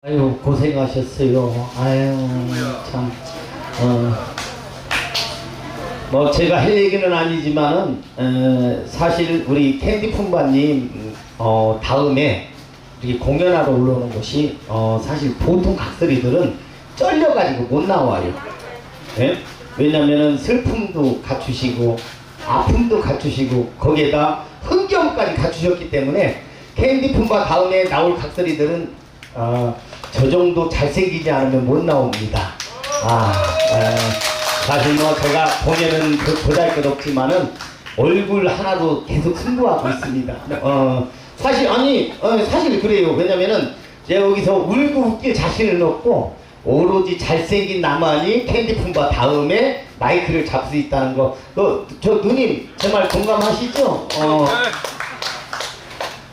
아유 고생하셨어요. 아유 참. 어, 뭐 제가 할 얘기는 아니지만은 어, 사실 우리 캔디 품바님 어, 다음에 이렇게 공연하러 올라오는 것이 어, 사실 보통 각설이들은 쩔려가지고 못 나와요. 예? 왜냐면은 슬픔도 갖추시고 아픔도 갖추시고 거기에다 흥겨움까지 갖추셨기 때문에 캔디 품바 다음에 나올 각설이들은 어, 저 정도 잘생기지 않으면 못 나옵니다. 아, 에, 사실 뭐 제가 공연은 그 보잘 것 없지만은 얼굴 하나로 계속 승부하고 있습니다. 어, 사실 아니 어, 사실 그래요. 왜냐면은 제가 여기서 울고 웃길 자신은 없고 오로지 잘생긴 나만이 캔디 품바 다음에 마이크를 잡을 수 있다는 거. 그, 저 누님 제말 공감하시죠? 어,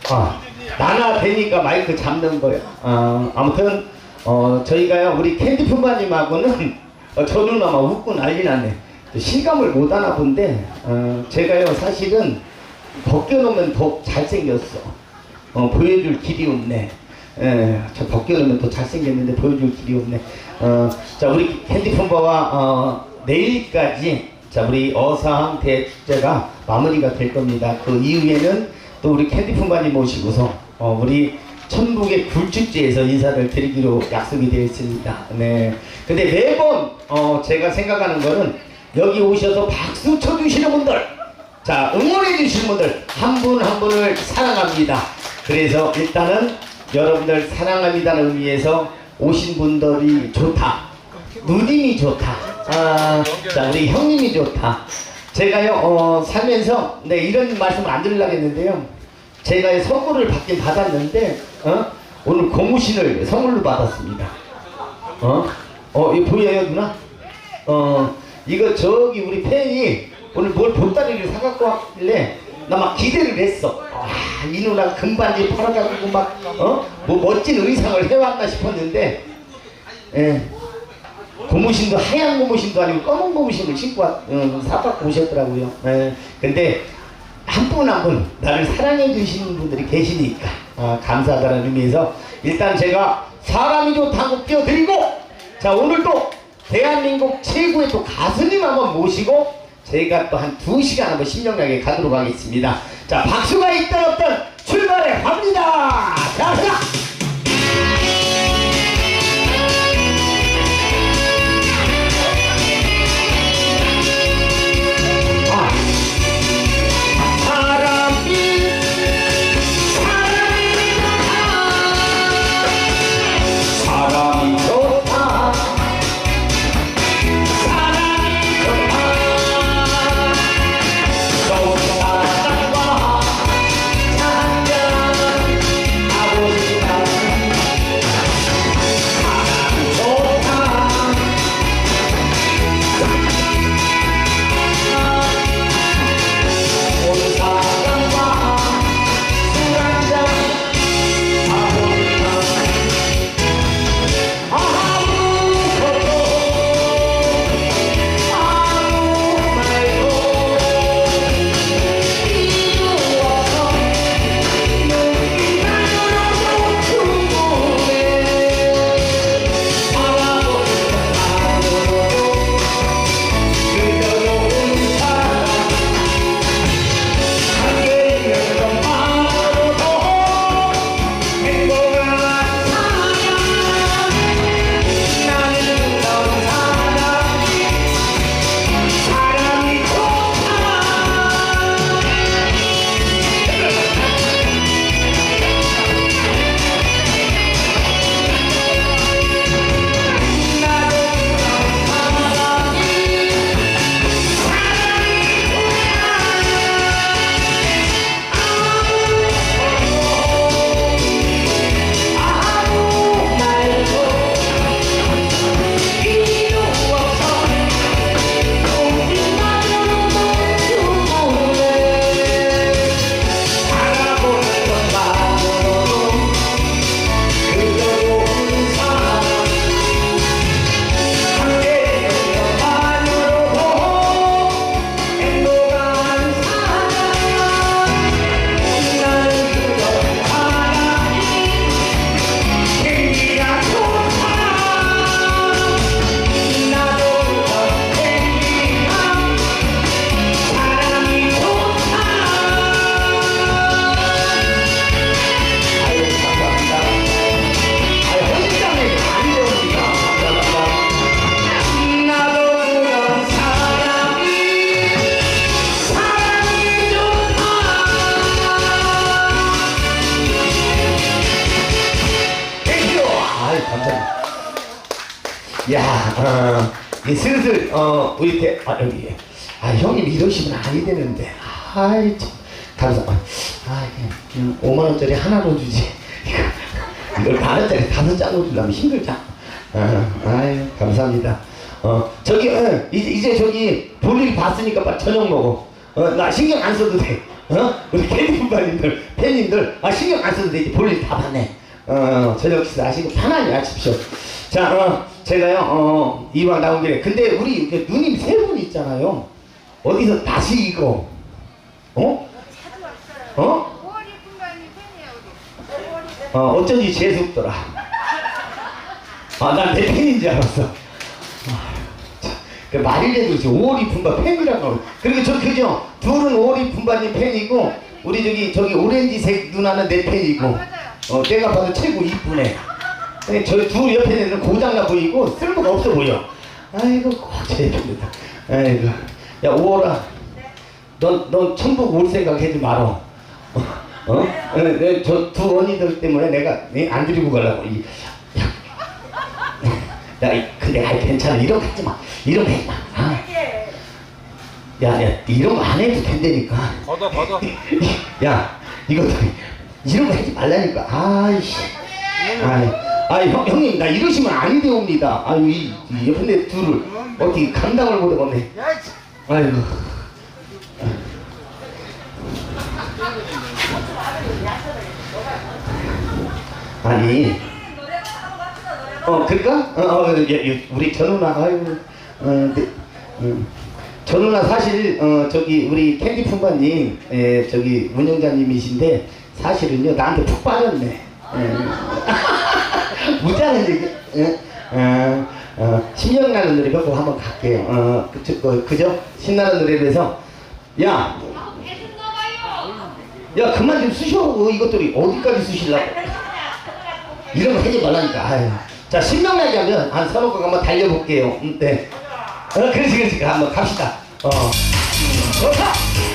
아, 나나 되니까 마이크 잡는 거야. 어, 아무튼 어, 저희가요 우리 캔디 품바님하고는 어, 저는 아마 웃고 난리 났네. 실감을 못 하나 본데 어, 제가요 사실은 벗겨놓으면 더 잘생겼어. 어, 보여줄 길이 없네. 예, 저 벗겨놓으면 더 잘생겼는데 보여줄 길이 없네. 어, 자 우리 캔디 품바와 어, 내일까지 자 우리 어사항 대축제가 마무리가 될 겁니다. 그 이후에는 또 우리 캔디 품바님 모시고서 어, 우리 천국의 굴축제에서 인사를 드리기로 약속이 되어 있습니다. 네. 근데 매번 어, 제가 생각하는 거는 여기 오셔서 박수 쳐주시는 분들, 자 응원해 주시는 분들 한분한 분을 사랑합니다. 그래서 일단은 여러분들 사랑합니다는 의미에서 오신 분들이 좋다. 누님이 좋다. 아, 자 우리 형님이 좋다. 제가요 어, 살면서 네 이런 말씀을 안 드리려고 했는데요. 제가 선물을 받긴 받았는데 어? 오늘 고무신을 선물로 받았습니다. 어? 어 이거 보여요 누나? 어 이거 저기 우리 팬이 오늘 뭘 보따리를 사갖고 왔길래 나 막 기대를 했어. 아 이 누나 금반지 팔아가지고 막 어? 뭐 멋진 의상을 해왔나 싶었는데 예. 고무신도 하얀 고무신도 아니고 검은 고무신을 신고 왔, 어, 사갖고 오셨더라고요. 예. 근데 한 분 한 분 나를 사랑해 주시는 분들이 계시니까 어, 감사하다는 의미에서 일단 제가 사람이 좋다고 띄워드리고 자 오늘도 대한민국 최고의 또 가수님 한번 모시고 저희가 또 한 두 시간 한번 신명나게 가도록 하겠습니다. 자 박수가 있던 없던 출발 야, 어, 이 슬슬 어 우리 대, 아 여기. 아 형님 이러시면 아니 되는데. 아이 참. 감사 아 그냥 5만 원짜리 하나로 주지. 이걸 만 원짜리 다섯 장으로 주려면 힘들다. 아, 아유 감사합니다. 어 저기 어, 이제 이제 저기 볼일 봤으니까 빨리 저녁 먹어. 어 나 신경 안 써도 돼 어? 우리 캐디분반님들 팬님들. 아 신경 안 써도 돼. 볼일 다 봤네 어 저녁 식사 하시고 편안히 하십시오 자, 어, 제가요, 어, 이왕 나온 김에, 근데 우리 누님 세 분 있잖아요. 어디서 다시 이거, 어? 어? 5월 이쁜 거 아니 팬이야 우리. 어, 어쩐지 재수없더라. 아, 난내 팬인 줄 알았어. 아, 참, 그 말이라도 지금 5월이 분바 팬이라고. 그리고 저, 그죠? 둘은 5월이 분바님 팬이고, 우리 저기, 저기 오렌지색 누나는 내 팬이고, 아. 어, 내가 봐도 최고 이쁘네. 근데 저희 둘 옆에 있는 고장나 보이고, 쓸모가 없어 보여. 아이고, 팬이다. 아이고. 야, 5월아. 넌, 넌 천국 올 생각 하지 말어. 어? 어? 저두 언니들 때문에 내가 네, 안 드리고 가려고. 이, 야, 근데 아이 괜찮아. 이런 거 하지 마. 이런 거 하지 마. 아. 야, 야, 이런 거 안 해도 된다니까. 걷어 걷어 야, 이것도 이런 거 하지 말라니까. 아이씨. 아이, 아이 형, 형님 나 이러시면 안 되옵니다. 아유 이, 이 옆에 내 둘을 어떻게 감당을 못하겠네. 아이고. 아니. 어, 그럴까? 어, 어, 예, 예, 우리 전 누나, 아이고, 어, 네, 음. 전 누나 사실, 어, 저기, 우리 캔디 품바님, 예, 저기, 운영자님이신데, 사실은요, 나한테 푹 빠졌네. 예. 무자는 얘기, 예? 어, 어, 신명나는 노래 몇곡 한번 갈게요. 어, 그, 저, 그, 그죠? 신나는 노래를 해서, 야, 야, 그만 좀 쓰셔. 이것들이 어디까지 쓰실라고. 이런 거 하지 말라니까. 아유. 자, 신명나게 하면 한곡 한번 달려볼게요. 음, 네. 어, 그렇지, 그렇지. 한번 갑시다. 어. 음,